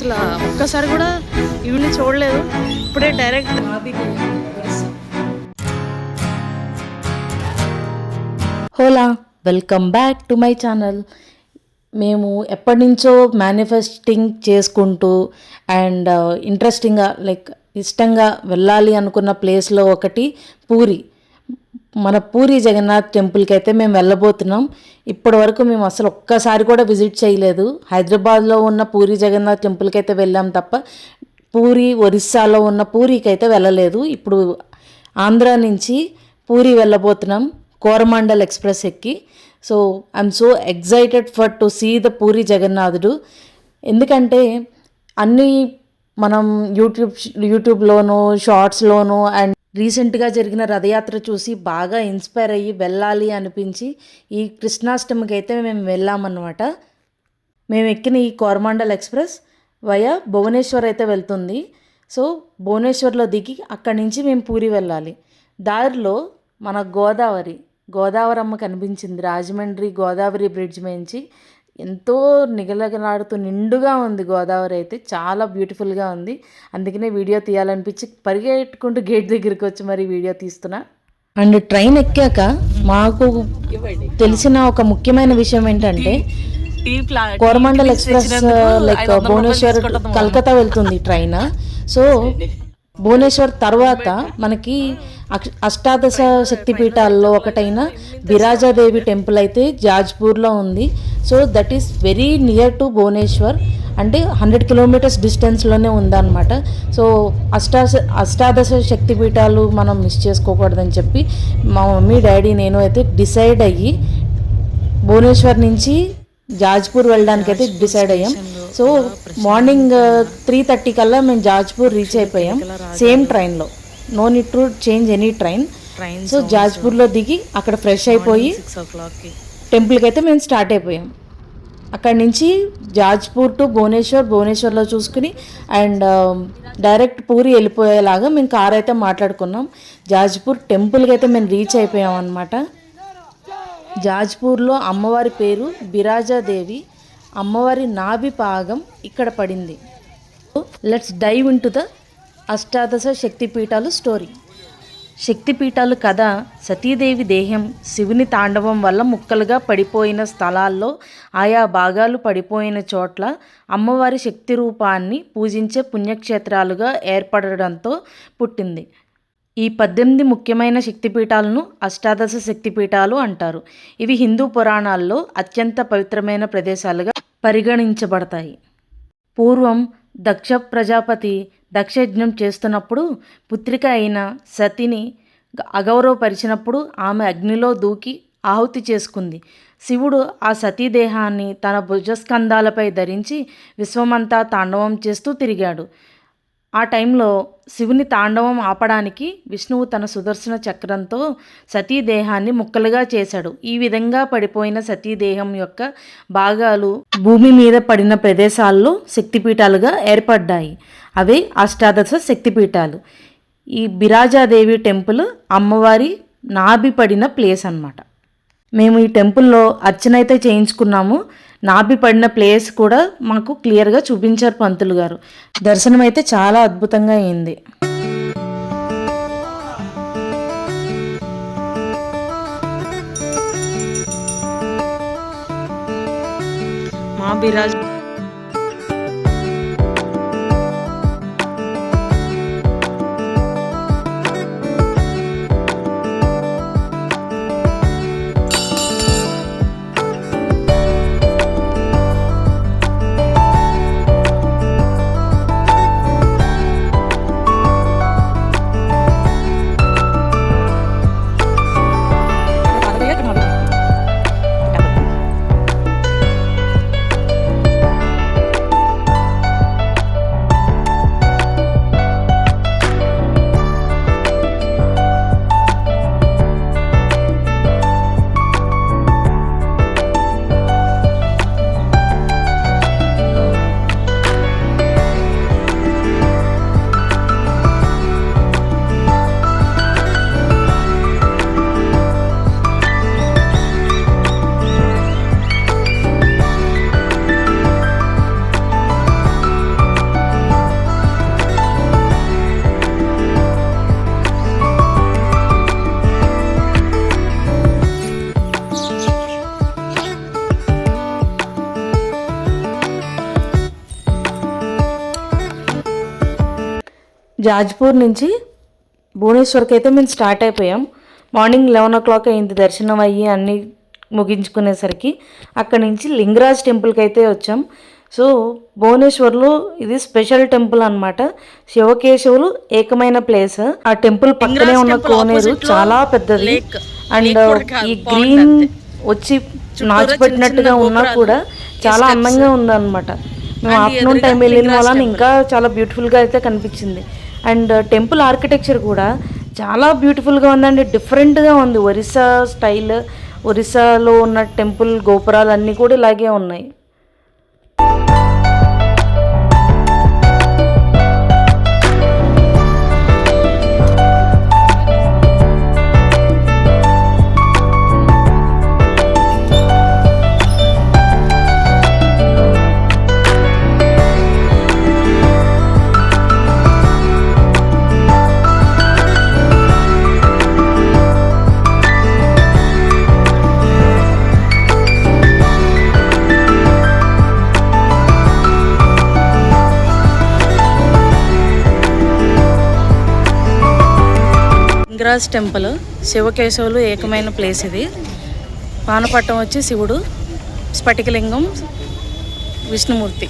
అసలు ఒక్కసారి కూడా ఈవిని చూడలేదు. ఇప్పుడే direct Hola welcome back to my channel. మేము ఎప్పటి నుంచో మేనిఫెస్టింగ్ చేసుకుంటూ అండ్ uh, ఇంట్రెస్టింగ్గా లైక్ ఇష్టంగా వెళ్ళాలి అనుకున్న ప్లేస్లో ఒకటి పూరి. మన పూరి జగన్నాథ్ టెంపుల్కి అయితే మేము వెళ్ళబోతున్నాం. ఇప్పటి వరకు మేము అసలు ఒక్కసారి కూడా విజిట్ చేయలేదు. హైదరాబాద్లో ఉన్న పూరి జగన్నాథ్ టెంపుల్కి అయితే వెళ్ళాం తప్ప పూరి ఒరిస్సాలో ఉన్న పూరికి అయితే వెళ్ళలేదు. ఇప్పుడు ఆంధ్ర నుంచి పూరి వెళ్ళబోతున్నాం కోరమండల్ ఎక్స్ప్రెస్ ఎక్కి. So I'm so excited for to see the Puri జగన్నాథుడు. ఎందుకంటే అన్నీ మనం యూట్యూబ్ యూట్యూబ్లోనూ షార్ట్స్లోనూ అండ్ రీసెంట్గా జరిగిన రథయాత్ర చూసి బాగా ఇన్స్పైర్ అయ్యి వెళ్ళాలి అనిపించి ఈ కృష్ణాష్టమికి అయితే మేము వెళ్ళామన్నమాట. మేము ఎక్కిన ఈ కోరమాండల్ ఎక్స్ప్రెస్ వయా భువనేశ్వర్ అయితే వెళ్తుంది. సో భువనేశ్వర్లో దిగి అక్కడి నుంచి మేము పూరి వెళ్ళాలి. దారిలో మన గోదావరి గోదావరి అమ్మ కనిపించింది. రాజమండ్రి గోదావరి బ్రిడ్జ్ మేంచి ఎంతో నిగలగలాడుతూ నిండుగా ఉంది గోదావరి అయితే. చాలా బ్యూటిఫుల్గా ఉంది. అందుకనే వీడియో తీయాలనిపించి పరిగెట్టుకుంటూ గేట్ దగ్గరికి వచ్చి మరి వీడియో తీస్తున్నా. అండ్ ట్రైన్ ఎక్కాక మాకు తెలిసిన ఒక ముఖ్యమైన విషయం ఏంటంటే కోరమండల్ ఎక్స్ప్రెస్ లైక్ భువనేశ్వర్ కలకత్తా వెళ్తుంది ట్రైన్. సో భువనేశ్వర్ తర్వాత మనకి అష్టాదశ శక్తిపీఠాల్లో ఒకటైన బిరాజాదేవి టెంపుల్ అయితే జాజ్పూర్లో ఉంది. So that is very near to Bhubaneswar. అంటే హండ్రెడ్ కిలోమీటర్స్ డిస్టెన్స్లోనే ఉందన్నమాట. సో అష్టాశ అష్టాదశ శక్తిపీఠాలు మనం మిస్ చేసుకోకూడదని చెప్పి మా మమ్మీ డాడీ నేను అయితే డిసైడ్ అయ్యి భువనేశ్వర్ నుంచి జాజ్పూర్ వెళ్ళడానికి అయితే డిసైడ్ అయ్యాం. సో మార్నింగ్ త్రీ థర్టీ కల్లా మేము జాజ్పూర్ రీచ్ అయిపోయాం. సేమ్ ట్రైన్లో. No need to change any train so జాజ్పూర్లో దిగి అక్కడ ఫ్రెష్ అయిపోయి సిక్స్ ఓ క్లాక్కి టెంపుల్కి అయితే మేము స్టార్ట్ అయిపోయాం. అక్కడి నుంచి జాజ్పూర్ టు భువనేశ్వర్ భువనేశ్వర్లో చూసుకుని అండ్ డైరెక్ట్ పూరి వెళ్ళిపోయేలాగా మేము కార్ అయితే మాట్లాడుకున్నాం. జాజ్పూర్ టెంపుల్కి అయితే మేము రీచ్ అయిపోయాం అనమాట జాజ్పూర్లో అమ్మవారి పేరు బిరాజాదేవి అమ్మవారి నాభి పాగం ఇక్కడ పడింది. Let's dive in to the అష్టాదశ శక్తిపీఠాలు స్టోరీ. శక్తిపీఠాలు కథ సతీదేవి దేహం శివుని తాండవం వల్ల ముక్కలుగా పడిపోయిన స్థలాల్లో ఆయా భాగాలు పడిపోయిన చోట్ల అమ్మవారి శక్తి రూపాన్ని పూజించే పుణ్యక్షేత్రాలుగా ఏర్పడడంతో పుట్టింది. ఈ పద్దెనిమిది ముఖ్యమైన శక్తిపీఠాలను అష్టాదశ శక్తిపీఠాలు అంటారు. ఇవి హిందూ పురాణాల్లో అత్యంత పవిత్రమైన ప్రదేశాలుగా పరిగణించబడతాయి. పూర్వం దక్ష ప్రజాపతి దక్షయజ్ఞం చేస్తున్నప్పుడు పుత్రిక అయిన సతిని అగౌరవపరిచినప్పుడు ఆమె అగ్నిలో దూకి ఆహుతి చేసుకుంది. శివుడు ఆ సతీదేహాన్ని తన భుజస్కంధాలపై ధరించి విశ్వమంతా తాండవం చేస్తూ తిరిగాడు. ఆ టైంలో శివుని తాండవం ఆపడానికి విష్ణువు తన సుదర్శన చక్రంతో సతీదేహాన్ని ముక్కలుగా చేశాడు. ఈ విధంగా పడిపోయిన సతీదేహం యొక్క భాగాలు భూమి మీద పడిన ప్రదేశాల్లో శక్తిపీఠాలుగా ఏర్పడ్డాయి. అవే అష్టాదశ శక్తిపీఠాలు. ఈ బిరాజాదేవి టెంపుల్ అమ్మవారి నాభి పడిన ప్లేస్ అన్నమాట. మేము ఈ టెంపుల్లో అర్చన అయితే చేయించుకున్నాము. నాభి పడిన ప్లేస్ కూడా మాకు క్లియర్గా చూపించారు పంతులు గారు. దర్శనం అయితే చాలా అద్భుతంగా అయింది. మా బిరాజ్ జాజ్పూర్ నుంచి భువనేశ్వర్కి అయితే మేము స్టార్ట్ అయిపోయాం. మార్నింగ్ లెవెన్ ఓ క్లాక్ అయింది దర్శనం అయ్యి అన్నీ ముగించుకునేసరికి అక్కడి నుంచి లింగరాజ్ టెంపుల్కి అయితే వచ్చాం. సో భువనేశ్వర్లో ఇది స్పెషల్ టెంపుల్ అన్నమాట. శివకేశవులు ఏకమైన ప్లేస్. ఆ టెంపుల్ పక్కనే ఉన్న కోనేరు చాలా పెద్దది. అండ్ ఈ గ్రీన్ వచ్చి నాచిపెట్టినట్టుగా ఉన్నా కూడా చాలా అందంగా ఉందన్నమాట. మేము ఆఫ్టర్నూన్ టైం వెళ్ళిన వలన ఇంకా చాలా బ్యూటిఫుల్గా అయితే కనిపించింది. అండ్ టెంపుల్ ఆర్కిటెక్చర్ కూడా చాలా బ్యూటిఫుల్గా ఉందండి. డిఫరెంట్గా ఉంది. ఒరిస్సా స్టైల్ ఒరిస్సాలో ఉన్న టెంపుల్ గోపురాలు అన్నీ కూడా ఇలాగే ఉన్నాయి. లింగరాజ్ టెంపుల్ శివకేశవులు ఏకమైన ప్లేస్ ఇది. పానపట్టం వచ్చి శివుడు స్ఫటికలింగం విష్ణుమూర్తి.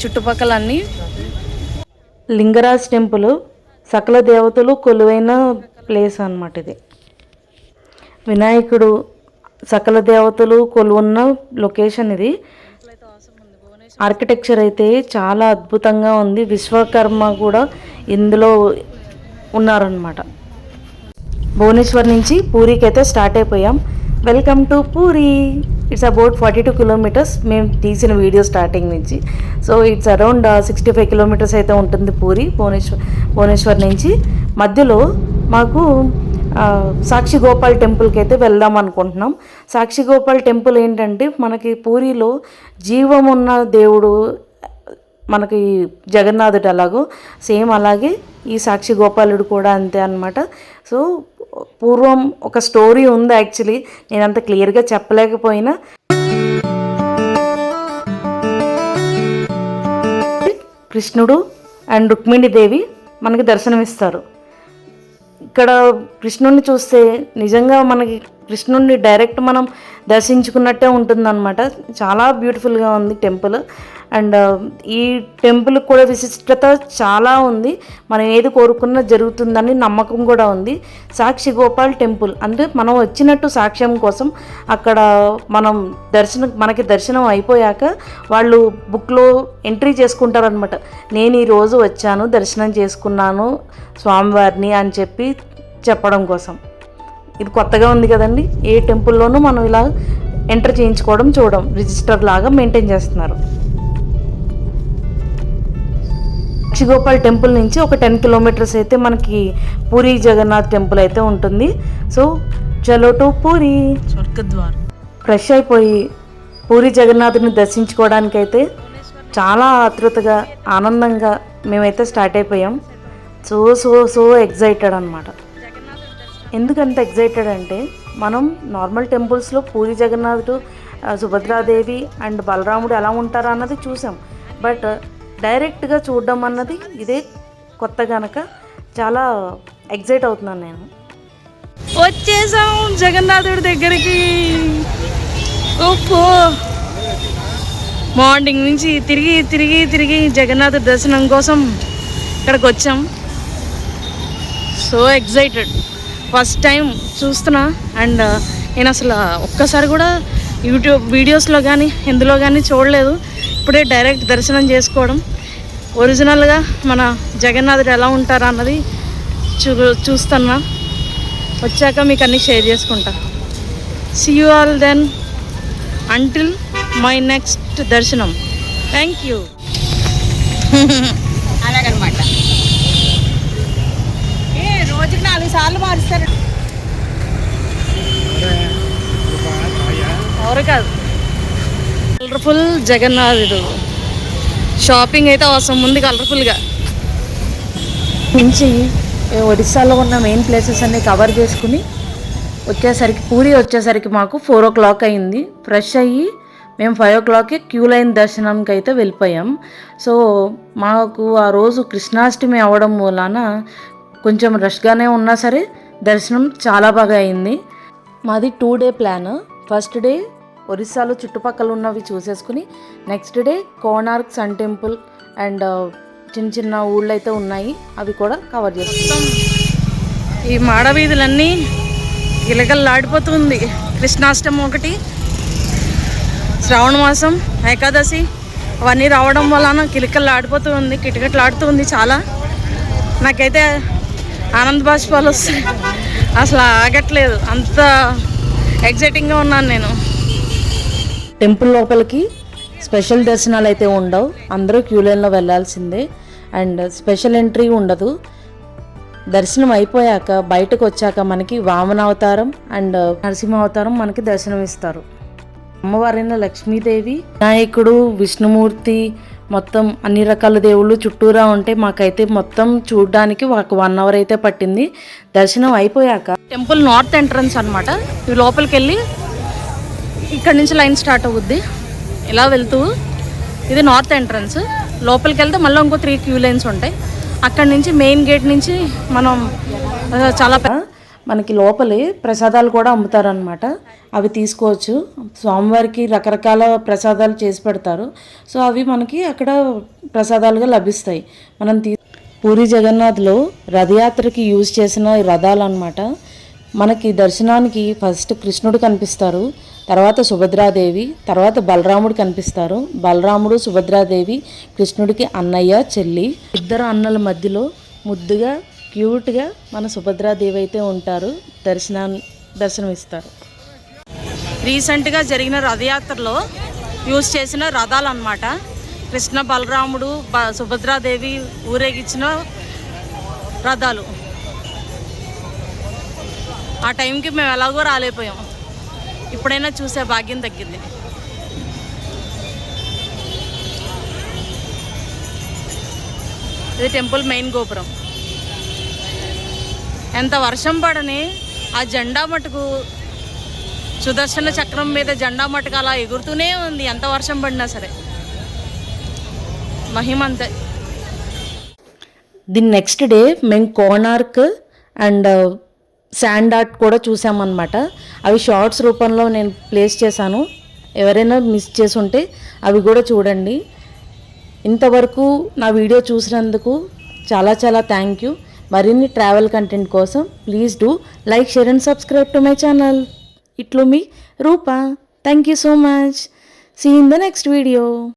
చుట్టుపక్కల అన్నీ లింగరాజ్ టెంపుల్ సకల దేవతలు కొలువైన ప్లేస్ అన్నమాట ఇది. వినాయకుడు సకల దేవతలు కొలువున్న లొకేషన్ ఇది. ఆర్కిటెక్చర్ అయితే చాలా అద్భుతంగా ఉంది. విశ్వకర్మ కూడా ఇందులో ఉన్నారనమాట భువనేశ్వర్ నుంచి పూరికి అయితే స్టార్ట్ అయిపోయాం. Welcome to Puri it's about forty two kilometres మేము తీసిన వీడియో స్టార్టింగ్ నుంచి. So it's around sixty five kilometres అయితే ఉంటుంది పూరి భువనేశ్వర్ భువనేశ్వర్ నుంచి. మధ్యలో మాకు సాక్షి గోపాల్ టెంపుల్కి అయితే వెళ్దాం అనుకుంటున్నాం. సాక్షి గోపాల్ టెంపుల్ ఏంటంటే మనకి పూరిలో జీవం ఉన్న దేవుడు మనకి జగన్నాథుడు అలాగో. సేమ్ అలాగే ఈ సాక్షి గోపాలుడు కూడా అంతే అనమాట సో పూర్వం ఒక స్టోరీ ఉంది యాక్చువల్లీ. నేను అంత క్లియర్గా చెప్పలేకపోయినా. కృష్ణుడు అండ్ రుక్మిణిదేవి మనకి దర్శనమిస్తారు. ఇక్కడ కృష్ణుడిని చూస్తే నిజంగా మనకి కృష్ణుడిని డైరెక్ట్ మనం దర్శించుకున్నట్టే ఉంటుందన్నమాట. చాలా బ్యూటిఫుల్గా ఉంది టెంపుల్. అండ్ ఈ టెంపుల్ కూడా విశిష్టత చాలా ఉంది. మనం ఏది కోరుకున్నా జరుగుతుందని నమ్మకం కూడా ఉంది. సాక్షి గోపాల్ టెంపుల్. అంటే మనం వచ్చినట్టు సాక్ష్యం కోసం అక్కడ మనం దర్శనం మనకి దర్శనం అయిపోయాక వాళ్ళు బుక్లో ఎంట్రీ చేసుకుంటారనమాట నేను ఈరోజు వచ్చాను దర్శనం చేసుకున్నాను స్వామివారిని అని చెప్పి చెప్పడం కోసం. ఇది కొత్తగా ఉంది కదండి. ఏ టెంపుల్లోనూ మనం ఇలా ఎంటర్ చేయించుకోవడం చూడడం రిజిస్టర్ లాగా మెయింటైన్ చేస్తున్నారు. సాక్షిగోపాల్ టెంపుల్ నుంచి ఒక టెన్ కిలోమీటర్స్ అయితే మనకి పూరి జగన్నాథ్ టెంపుల్ అయితే ఉంటుంది. సో చలో టు పూరి. స్వర్గద్వారం. ఫ్రెష్ అయిపోయి పూరి జగన్నాథుని దర్శించుకోవడానికైతే చాలా ఆతృతగా ఆనందంగా మేమైతే స్టార్ట్ అయిపోయాం. సో సో సో ఎగ్జైటెడ్ అనమాట ఎందుకంత ఎగ్జైటెడ్ అంటే మనం నార్మల్ టెంపుల్స్లో పూరి జగన్నాథుడు సుభద్రాదేవి అండ్ బలరాముడు ఎలా ఉంటారు అన్నది చూసాం. బట్ డైరెక్ట్గా చూడడం అన్నది ఇదే కొత్త గనక చాలా ఎగ్జైట్ అవుతున్నాను నేను. వచ్చేసాం జగన్నాథుడి దగ్గరికి. ఓపో మార్నింగ్ నుంచి తిరిగి తిరిగి తిరిగి జగన్నాథుడి దర్శనం కోసం ఇక్కడికి వచ్చాం. సో ఎగ్జైటెడ్ ఫస్ట్ టైం చూస్తున్నా అండ్ uh, నేను అసలు uh, ఒక్కసారి కూడా యూట్యూబ్ వీడియోస్లో కానీ ఎందులో కానీ చూడలేదు. ఇప్పుడే డైరెక్ట్ దర్శనం చేసుకోవడం. ఒరిజినల్గా మన జగన్నాథుడు ఎలా ఉంటారు అన్నది చూ చూస్తున్నా. వచ్చాక మీకు అన్నీ షేర్ చేసుకుంటా. See you all then until my next దర్శనం. థ్యాంక్ యూ నాలుగు సార్లు మారుస్తారు ఎవరు కాదు. కలర్ఫుల్ జగన్నాథుడు షాపింగ్ అయితే అవసరం ఉంది కలర్ఫుల్గా నుంచి ఏ ఒడిస్సాలో ఉన్న మెయిన్ ప్లేసెస్ అన్ని కవర్ చేసుకుని వచ్చేసరికి పూరి వచ్చేసరికి మాకు ఫోర్ ఓ క్లాక్ అయింది. ఫ్రెష్ అయ్యి మేము ఫైవ్ ఓ క్లాక్కి క్యూ లైన్ దర్శనంకి అయితే వెళ్ళిపోయాం. సో మాకు ఆ రోజు కృష్ణాష్టమి అవ్వడం మూలాన కొంచెం రష్గానే ఉన్నా సరే దర్శనం చాలా బాగా అయింది. మాది two day plan first day ఒరిస్సాలో చుట్టుపక్కల ఉన్నవి చూసేసుకుని next day Konark sun temple and uh, చిన్న చిన్న ఊళ్ళు అయితే ఉన్నాయి. అవి కూడా కవర్ చేస్తాం. ఈ మాడవీధులన్నీ గిలగల్లాడిపోతుంది. కృష్ణాష్టమి ఒకటి శ్రావణ మాసం ఏకాదశి అవన్నీ రావడం వలన కిలికల్లాడిపోతూ ఉంది కిటకిటలు ఉంది చాలా. నాకైతే ఆనంద బాష్పాలు వస్తాయి అసలు ఆగట్లేదు. అంత ఎగ్జైటింగ్గా ఉన్నాను నేను. టెంపుల్ లోపలికి స్పెషల్ దర్శనాలు అయితే ఉండవు. అందరూ క్యూ లైన్లో వెళ్ళాల్సిందే. అండ్ స్పెషల్ ఎంట్రీ ఉండదు. దర్శనం అయిపోయాక బయటకు వచ్చాక మనకి వామన అవతారం అండ్ నరసింహ అవతారం మనకి దర్శనం ఇస్తారు అమ్మవారైన లక్ష్మీదేవి వినాయకుడు విష్ణుమూర్తి మొత్తం అన్ని రకాల దేవుళ్ళు చుట్టూరా ఉంటే మాకైతే మొత్తం చూడడానికి ఒక వన్ అవర్ అయితే పట్టింది. దర్శనం అయిపోయాక టెంపుల్ నార్త్ ఎంట్రన్స్ అనమాట ఇవి లోపలికి వెళ్ళి ఇక్కడ నుంచి లైన్ స్టార్ట్ అవుద్ది. ఇలా వెళ్తూ ఇది నార్త్ ఎంట్రన్స్ లోపలికి వెళ్తే మళ్ళీ ఇంకో త్రీ క్యూ లైన్స్ ఉంటాయి. అక్కడ నుంచి మెయిన్ గేట్ నుంచి మనం చాలా పెద్ద మనకి లోపలే ప్రసాదాలు కూడా అమ్ముతారనమాట అవి తీసుకోవచ్చు. స్వామివారికి రకరకాల ప్రసాదాలు చేసి పెడతారు. సో అవి మనకి అక్కడ ప్రసాదాలుగా లభిస్తాయి. మనం తీ పూరి జగన్నాథ్లో రథయాత్రకి యూజ్ చేసిన రథాలు అనమాట మనకి దర్శనానికి ఫస్ట్ కృష్ణుడు కనిపిస్తారు. తర్వాత సుభద్రాదేవి తర్వాత బలరాముడు కనిపిస్తారు. బలరాముడు సుభద్రాదేవి కృష్ణుడికి అన్నయ్య చెల్లి. ఇద్దరు అన్నల మధ్యలో ముద్దుగా క్యూట్గా మన సుభద్రాదేవి అయితే ఉంటారు దర్శనాన్ని దర్శనం ఇస్తారు రీసెంట్గా జరిగిన రథయాత్రలో యూజ్ చేసిన రథాలు అనమాట కృష్ణ బలరాముడు బ సుభద్రాదేవి ఊరేగించిన రథాలు. ఆ టైంకి మేము ఎలాగో రాలేకపోయాం. ఇప్పుడైనా చూసే భాగ్యం తగ్గింది. ఇది టెంపుల్ మెయిన్ గోపురం. ఎంత వర్షం పడని ఆ జెండా మటుకు సుదర్శన చక్రం మీద జెండా మటుకు అలా ఎగురుతూనే ఉంది. ఎంత వర్షం పడినా సరే. మహిమంత ది నెక్స్ట్ డే మేము Konark and uh, sand art కూడా చూసామన్నమాట. అవి షార్ట్స్ రూపంలో నేను ప్లేస్ చేశాను. ఎవరైనా మిస్ చేసి ఉంటే అవి కూడా చూడండి. ఇంతవరకు నా వీడియో చూసినందుకు చాలా చాలా థ్యాంక్ యూ మరిన్ని ట్రావెల్ కంటెంట్ కోసం please do like share and subscribe to my channel ఇట్లు మీ Roopa. Thank you so much see in the next video